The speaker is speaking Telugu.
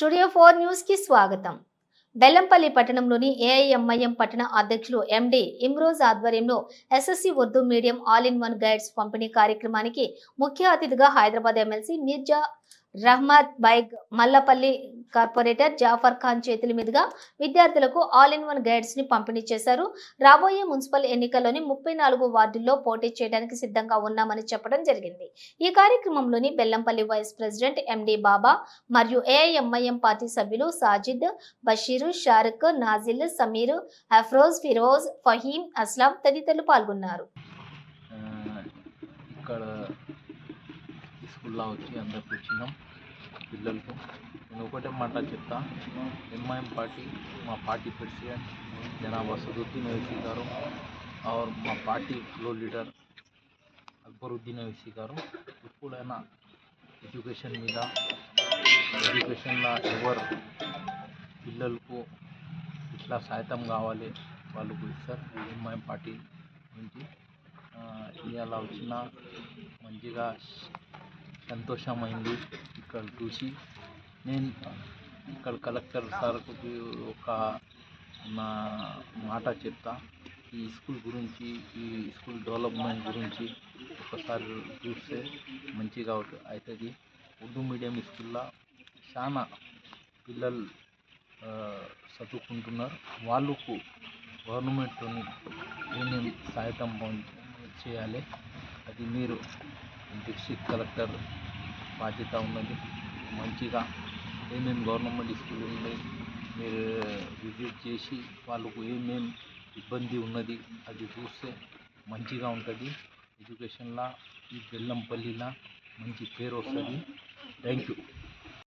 స్టూడియో ఫోర్ న్యూస్కి స్వాగతం. బెల్లంపల్లి పట్టణంలోని ఏఐఎంఐఎం పట్టణ అధ్యక్షులు ఎండి ఇమ్రోజ్ ఆధ్వర్యంలో SSC Urdu medium all in one guides పంపిణీ కార్యక్రమానికి ముఖ్య అతిథిగా హైదరాబాద్ ఎమ్మెల్సీ మీర్జా రహ్మత్ బైగ్ మల్లపల్లి కార్పొరేటర్ జాఫర్ ఖాన్ చేతుల మీదుగా విద్యార్థులకు ఆల్ ఇన్ వన్ గైడ్స్ని పంపిణీ చేశారు. రాబోయే మున్సిపల్ ఎన్నికల్లోని ముప్పై నాలుగు వార్డుల్లో పోటీ చేయడానికి సిద్ధంగా ఉన్నామని చెప్పడం జరిగింది. ఈ కార్యక్రమంలోని Bellampalli vice president MD Baba మరియు ఏఐఎంఐఎం పార్టీ సభ్యులు సాజిద్ బషీరు షారుక్ నాజిల్ సమీర్ అఫ్రోజ్ ఫిరోజ్ ఫహీం అస్లాం తదితరులు పాల్గొన్నారు. ఇక్కడ స్కూల్లో వచ్చి అందరు కూర్చున్నాం పిల్లలతో నేను ఒకటే మాట చెప్తా ఎంఐఎం పార్టీ మా పార్టీ ప్రెసిడెంట్ జనాబ్ అసదుద్దీన్ ఓవైసీ గారు और మా party floor leader Akbaruddin Owaisi గారు ఎప్పుడైనా ఎడ్యుకేషన్ మీద ఎడ్యుకేషన్లో ఎవరు పిల్లలకు ఇట్లా సాయతం కావాలి వాళ్ళకు ఇస్తారు ఎంఐఎం పార్టీ నుంచి ఆ, ఇవాళ వచ్చిన మంచిగా సంతోషమైంది. ఇక్కడ చూసి నేను ఇక్కడ కలెక్టర్ సార్కి ఒక నా మాట చెప్తా. ఈ స్కూల్ గురించి ఈ స్కూల్ డెవలప్మెంట్ గురించి ఒకసారి చూస్తే మంచిగా అవుతుంది ఉర్దూ మీడియం స్కూల్లో చాలా పిల్లలు చదువుకుంటున్నారు. వాళ్ళకు గవర్నమెంట్తోని ఏమేమి సహాయతం చేయాలి అది మీరు డిస్ట్రిక్ట్ కలెక్టర్ బాధ్యత ఉన్నది. మంచిగా ఏమేమి గవర్నమెంట్ స్కూల్ ఉన్నాయి మీరు విజిట్ చేసి వాళ్ళకు ఏమేమి ఇబ్బంది ఉన్నది అది చూస్తే మంచిగా ఉంటుంది. ఎడ్యుకేషన్లో ఈ బెల్లంపల్లిలో మంచి పేరు వస్తుంది. Thank you.